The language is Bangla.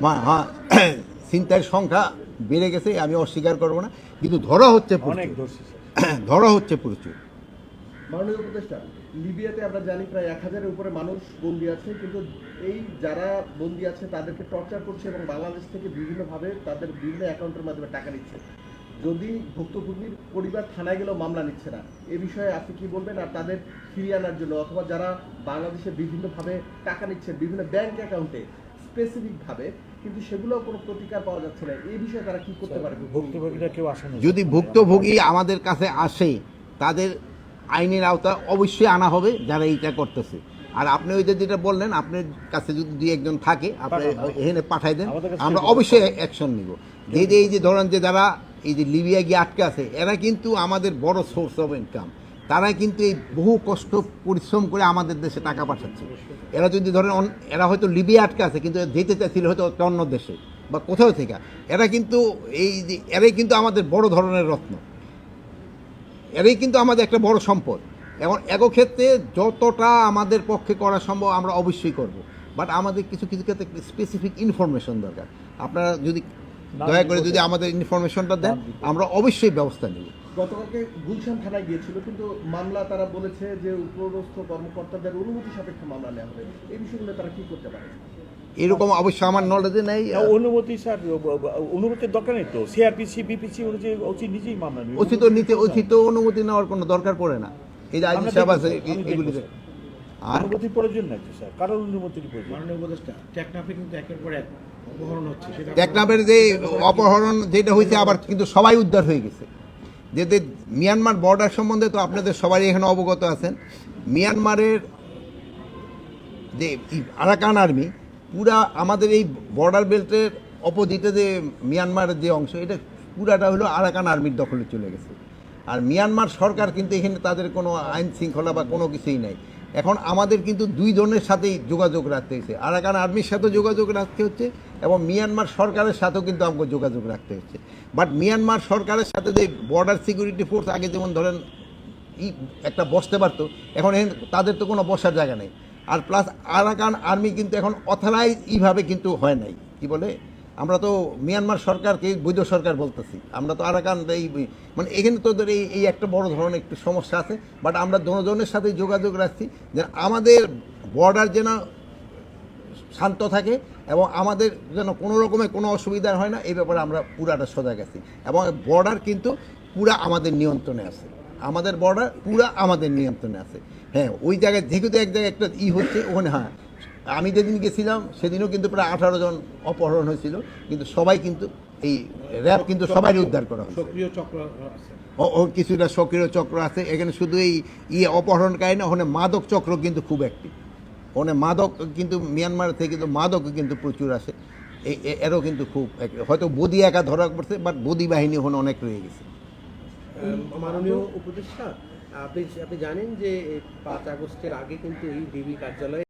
মা- হ্যাঁ চিন্তার সংখ্যা বেড়ে গেছে আমি অস্বীকার করব না। কিন্তু ধরা হচ্ছে ধরা হচ্ছে প্রচুর। মাননীয় উপদেষ্টা লিবিয়াতে আমরা জানি প্রায় এক হাজারের উপরে মানুষ বন্দি আছে কিন্তু এই যারা বন্দি আছে তাদেরকে টর্চার করছে এবং বাংলাদেশ থেকে বিভিন্নভাবে তাদের বিভিন্ন অ্যাকাউন্টের মাধ্যমে টাকা নিচ্ছে। যদি ভুক্তভোগীর পরিবার থানায় গেলেও মামলা নিচ্ছে না এ বিষয়ে আপনি কি বলবেন? আর তাদের ফিরিয়ে আনার জন্য অথবা যারা বাংলাদেশে বিভিন্নভাবে টাকা নিচ্ছেন বিভিন্ন ব্যাংক অ্যাকাউন্টে স্পেসিফিকভাবে কিন্তু সেগুলো কোনো প্রতিকার পাওয়া যাচ্ছে না। এই বিষয়ে তারা কি করতে পারবে ভুক্তভোগীরা কেউ আসে না। যদি ভুক্তভোগী আমাদের কাছে আসে তাদের আইনের আওতা অবশ্যই আনা হবে যারা এইটা করতেছে। আর আপনি ওই যেটা বললেন আপনার কাছে যদি দুই একজন থাকে আপনি এখানে পাঠাই দেন আমরা অবশ্যই অ্যাকশন নিব। যে যে এই যে ধরেন যে যারা এই যে লিবিয়া গিয়ে আটকে আছে এরা কিন্তু আমাদের বড় সোর্স অফ ইনকাম তারা কিন্তু এই বহু কষ্ট পরিশ্রম করে আমাদের দেশে টাকা পাঠাচ্ছে। এরা যদি ধরেন এরা হয়তো লিবিয়া আটকে আছে কিন্তু যেতে চাইছিল হয়তো অন্য দেশে বা কোথাও থেকে। এরা কিন্তু এই যে এরাই কিন্তু আমাদের বড় ধরনের রত্ন। এরাই কিন্তু আমাদের একটা বড় সম্পদ। এখন ক্ষেত্রে যতটা আমাদের পক্ষে করা সম্ভব আমরা অবশ্যই করব। বাট আমাদের কিছু কিছু ক্ষেত্রে স্পেসিফিক ইনফরমেশন দরকার। আপনারা যদি দয়া করে যদি আমাদের ইনফরমেশনটা দেন আমরা অবশ্যই ব্যবস্থা নেব। গতকালকে গুলশান থানায় গিয়েছিল কিন্তু মামলা তারা বলেছে যে উপরস্থ কর্মকর্তাদের অনুমতি সাপেক্ষে মামলা নেওয়া হবে। এই বিষয়গুলো তারা কি করতে পারে? এরকম অবশ্য আমার নলেজে নেই। অনুমতি স্যার অনুমতির দরকার নেই তো। সিআরপিসি বিপিসি অনুযায়ী উচিত নিজেই মামলা নেবে। উচিত নিতে উচিত অনুমতি নেওয়ার কোনো দরকার পড়ে না। এই যে আইন সাহেব আছে এগুলিতে। আর? অনুমতির প্রয়োজন নাই তো স্যার। কারোর অনুমতির প্রয়োজন মাননীয় উপদেষ্টা টেকনাফে কিন্তু একের পর এক অপহরণ হচ্ছে সেটা টেকনাফের যে অপহরণ যেটা হয়েছে আবার কিন্তু সবাই উদ্ধার হয়ে গেছে। যে যে মিয়ানমার বর্ডার সম্বন্ধে তো আপনাদের সবাই এখানে অবগত আছেন, মিয়ানমারের যে আরাকান আর্মি পুরা আমাদের এই বর্ডার বেল্টের অপোজিটে যে মিয়ানমারের যে অংশ, এটা পুরাটা হলো আরাকান আর্মির দখলে চলে গেছে। আর মিয়ানমার সরকার কিন্তু এখানে তাদের কোনো আইন শৃঙ্খলা বা কোনো কিছুই নাই। এখন আমাদের কিন্তু দুই জনের সাথেই যোগাযোগ রাখতে হচ্ছে আরাকান আর্মির সাথেও যোগাযোগ রাখতে হচ্ছে এবং মিয়ানমার সরকারের সাথেও কিন্তু আমাকে যোগাযোগ রাখতে হচ্ছে। বাট মিয়ানমার সরকারের সাথে যে বর্ডার সিকিউরিটি ফোর্স আগে যেমন ধরেন একটা বসতে পারতো, এখন এখানে তাদের তো কোনো বসার জায়গা নেই। আর প্লাস আরাকান আর্মি কিন্তু এখন অথরাইজ এইভাবে কিন্তু হয় নাই। কি বলে? আমরা তো মিয়ানমার সরকারকে বৈধ সরকার বলতেছি। আমরা তো আরাকান এই মানে এখানে তোদের এই এই একটা বড় ধরনের একটু সমস্যা আছে বাট আমরা দুজনের সাথে যোগাযোগ রাখছি যে আমাদের বর্ডার যেন শান্ত থাকে এবং আমাদের যেন কোনো রকমের কোনো অসুবিধা হয় না, এই ব্যাপারে আমরা পুরাটা সজাগ আছি। এবং বর্ডার কিন্তু পুরা আমাদের নিয়ন্ত্রণে আছে। আমাদের বর্ডার পুরা আমাদের নিয়ন্ত্রণে আছে। হ্যাঁ ওই জায়গায় যেহেতু এক জায়গায় একটা ই হচ্ছে, ওখানে হ্যাঁ আমি যেদিন গেছিলাম সেদিনও কিন্তু প্রায় আঠারো জন অপহরণ হয়েছিল কিন্তু সবাই কিন্তু এই র্যাব কিন্তু সবাই উদ্ধার করা হয়েছে। সক্রিয় চক্র ও- কিছুটা সক্রিয় চক্র আছে এখানে শুধু এই ইয়ে অপহরণকারী না ওখানে মাদক চক্র কিন্তু খুব অ্যাক্টিভ ওখানে মাদক কিন্তু মিয়ানমার থেকে কিন্তু মাদক কিন্তু প্রচুর আসে। এরও কিন্তু খুব। হয়তো বদি একা ধরা পড়ছে বাট বদি বাহিনী ওখানে অনেক রয়ে গেছে। মাননীয় উপদেষ্টা আপনি আপনি জানেন যে পাঁচ আগস্টের আগে কিন্তু এই ডিবি কার্যালয়ে